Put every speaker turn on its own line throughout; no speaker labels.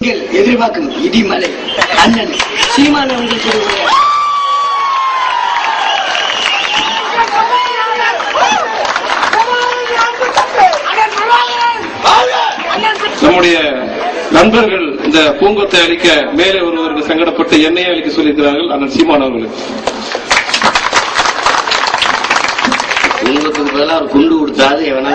எதிர்பார்க்கும் இடிமலை அண்ணன் சீமான் அவர்கள் கூறுகிறார்
நம்முடைய நண்பர்கள் இந்த பூங்கொத்தை அளிக்க மேலே ஒருவருக்கு சங்கடப்பட்டு எண்ணெயை அளிக்க சொல்லியிருக்கிறார்கள் அண்ணன் சீமான் அவர்களுக்கு
உங்களுக்கு பதிலாக ஒரு குண்டு கொடுத்தாது எவனா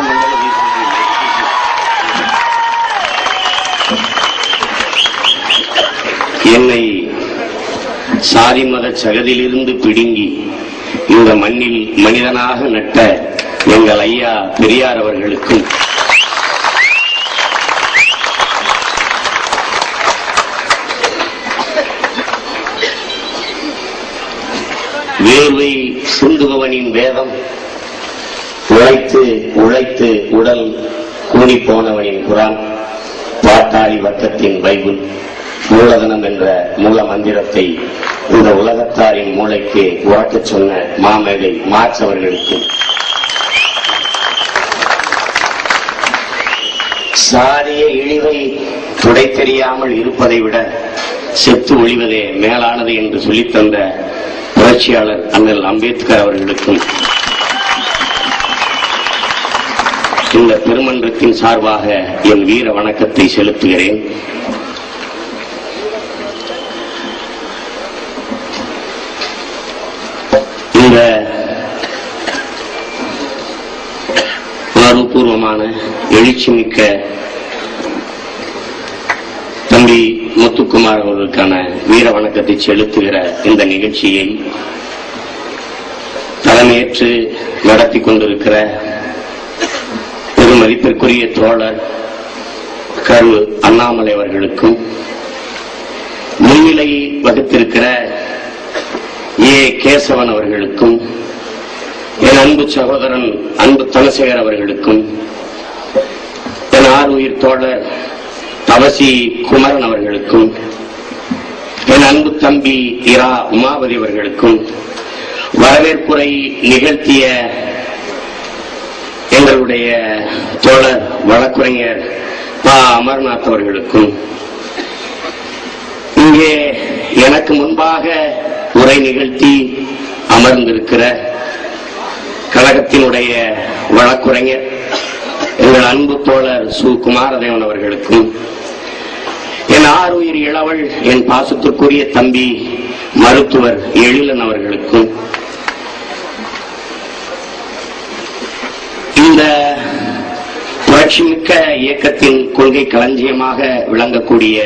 என்னை சாதி மத சகதியிலிருந்து பிடுங்கி இந்த மண்ணில் மனிதனாக நட்ட எங்கள் ஐயா பெரியார் அவர்களுக்கும் வேர்வை சுந்துபவனின் வேதம் உழைத்து உழைத்து உடல் கூடி போனவனின் குரான் பாட்டாளி வட்டத்தின் பைபிள். மூலதனம் என்ற மூல மந்திரத்தை இந்த உலகத்தாரின் மூளைக்கு உறக்கச் சொன்ன மாமேதை மார்ச் அவர்களுக்கு. சாரிய இழிவை துடை தெரியாமல் இருப்பதை விட செத்து ஒழிவதே மேலானது என்று சொல்லித்தந்த புரட்சியாளர் அண்ணல் அம்பேத்கர் அவர்களுக்கும் இந்த பெருமன்றத்தின் சார்பாக என் வீர வணக்கத்தை செலுத்துகிறேன் இந்த உணர்வுபூர்வமான எழுச்சிமிக்க தம்பி முத்துக்குமார் அவர்களுக்கான வீர வணக்கத்தை செலுத்துகிற இந்த நிகழ்ச்சியை தலைமையேற்று நடத்தி கொண்டிருக்கிற பெருமதிப்பிற்குரிய தோழர் கரு அண்ணாமலை அவர்களுக்கும் முன்னிலையை வகுத்திருக்கிற ஏ கேசவன் அவர்களுக்கும் என் அன்பு சகோதரன் அன்பு தனசேகர் அவர்களுக்கும் என் ஆறுயிர் தோழர் தவசி குமரன் அவர்களுக்கும் என் அன்பு தம்பி இரா உமாபதி அவர்களுக்கும் வரவேற்புரை நிகழ்த்திய எங்களுடைய தோழர் வழக்குரைஞர் பா. அமர்நாத் அவர்களுக்கும் இங்கே எனக்கு முன்பாக உரை நிகழ்த்தி அமர்ந்திருக்கிற கழகத்தினுடைய வழக்குரைஞர் எங்கள் அன்பு தோழர் சு. குமாரதேவன் அவர்களுக்கும் என் ஆறுயிர் இளவல் என் பாசத்திற்குரிய தம்பி மருத்துவர் எழிலன் அவர்களுக்கும் இந்த புரட்சிமிக்க இயக்கத்தின் கொள்கை களஞ்சியமாக விளங்கக்கூடிய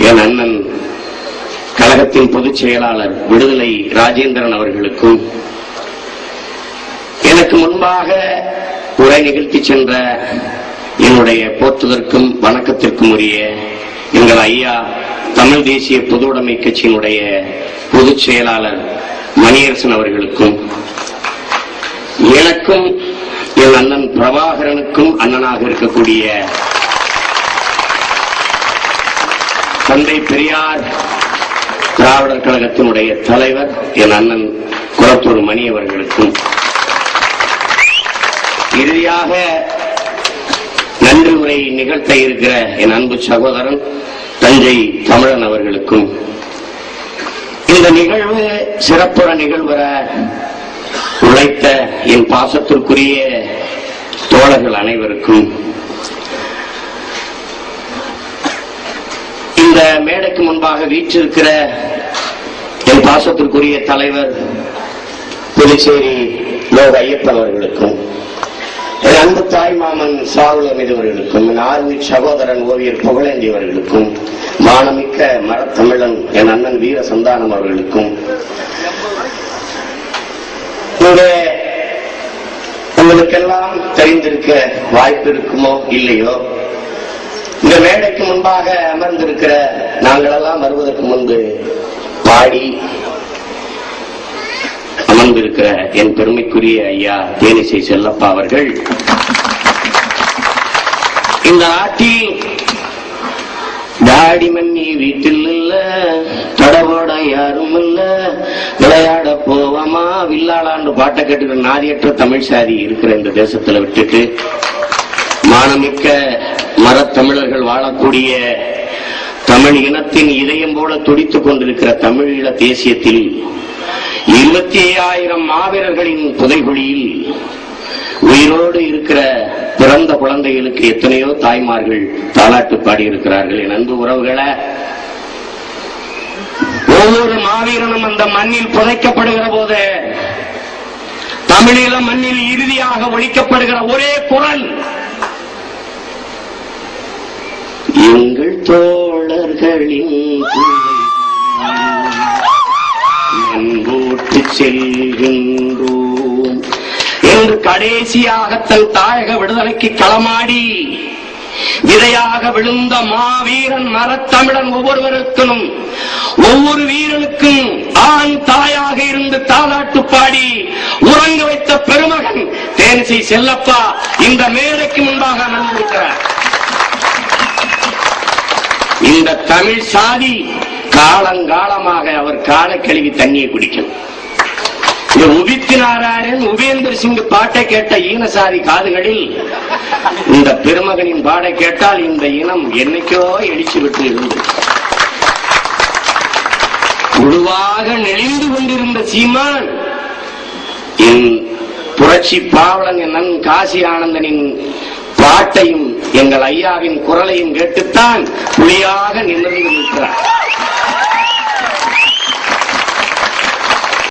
என் அண்ணன் கழகத்தின் பொதுச் செயலாளர் விடுதலை ராஜேந்திரன் அவர்களுக்கும் எனக்கு முன்பாக உரை நிகழ்த்தி சென்ற என்னுடைய போற்றுதற்கும் வணக்கத்திற்கும் உரிய எங்கள் ஐயா தமிழ் தேசிய பொதுவுடைமை கட்சியினுடைய பொதுச் செயலாளர் மணியரசன் அவர்களுக்கும் எனக்கும் என் அண்ணன் பிரபாகரனுக்கும் அண்ணனாக இருக்கக்கூடிய தந்தை பெரியார் திராவிடர் கழகத்தினுடைய தலைவர் என் அண்ணன் குளத்தூர் மணி அவர்களுக்கும் இறுதியாக நன்றி உரை நிகழ்த்த இருக்கிற என் அன்பு சகோதரன் தஞ்சை தமிழன் அவர்களுக்கும். இந்த நிகழ்வு சிறப்புற நிகழ்வுற உழைத்த என் பாசத்திற்குரிய தோழர்கள் அனைவருக்கும். இந்த மேடைக்கு முன்பாக வீற்றிருக்கிற என் பாசத்திற்குரிய தலைவர் புதுச்சேரி லோக ஐயப்பன் அவர்களுக்கும். என் அன்பு தாய் மாமன் சாகுல் அமீது என் ஆர்மி சகோதரன் ஓவியர் புகழேந்தி அவர்களுக்கும் மானமிக்க மரத்தமிழன் என் அண்ணன் வீர சந்தானம் அவர்களுக்கும் உங்களுக்கெல்லாம் தெரிந்திருக்க வாய்ப்பு இருக்குமோ இல்லையோ? இந்த மேடைக்கு முன்பாக அமர்ந்திருக்கிற நாங்களெல்லாம் வருவதற்கு முன்பு பாடி அமர்ந்திருக்கிற என் பெருமைக்குரிய ஐயா தேனிசை செல்லப்பா அவர்கள். இந்த நாட்டில் தாடி மண்ணி வீட்டில் இல்ல தடவோட யாரும் இல்ல விளையாட போவாமா? வில்லாளாண்டு பாட்டை கேட்டுக்கிற நாதியற்ற தமிழ் சாதி இருக்கிற இந்த தேசத்துல விட்டுட்டு மானமிக்க மரத்தமிழர்கள் வாழக்கூடிய தமிழ் இனத்தின் இதயம் போல துடித்துக் கொண்டிருக்கிற தமிழீழ தேசியத்தில் இருபத்தி ஐயாயிரம் மாவீரர்களின் புதைகுழியில் உயிரோடு இருக்கிற பிறந்த குழந்தைகளுக்கு எத்தனையோ தாய்மார்கள் தாலாட்டு பாடியிருக்கிறார்கள். என் அன்பு உறவுகளை ஒவ்வொரு மாவீரனும் அந்த மண்ணில் புதைக்கப்படுகிற போது தமிழீழ மண்ணில் இறுதியாக ஒழிக்கப்படுகிற ஒரே குரல் எங்கள் தோழர்களின் செல்கின்றோம் என்று கடைசியாக தன் தாயக விடுதலைக்கு களமாடி விதையாக விழுந்த மாவீரன் மரத்தமிழன் ஒவ்வொருவருக்கும் ஒவ்வொரு வீரனுக்கும் ஆண் தாயாக இருந்து தாலாட்டு பாடி உறங்க வைத்த பெருமகன் தேனிசை செல்லப்பா இந்த மேடைக்கு முன்பாக நடந்திருக்கிறார் இந்த தமிழ் சாதி காலங்காலமாக அவர் காலை கழுவி தண்ணியை குடிக்கும். இந்த உதித்து நாராயணன் உபேந்திர சிங் பாட்டை கேட்ட ஈனசாரி காதுகளில். இந்த பெருமகனின் பாடை கேட்டால் இந்த இனம் என்னைக்கோ எடிச்சு விட்டு இருந்தது குழுவாக நெளிந்து கொண்டிருந்த சீமான் என் புரட்சி பாவலன் நன் காசி ஆனந்தனின் பாட்டையும் எங்கள் ஐயாவின் குரலையும் கேட்டுத்தான் புலியாக நிமிர்ந்து நிற்கிறார்.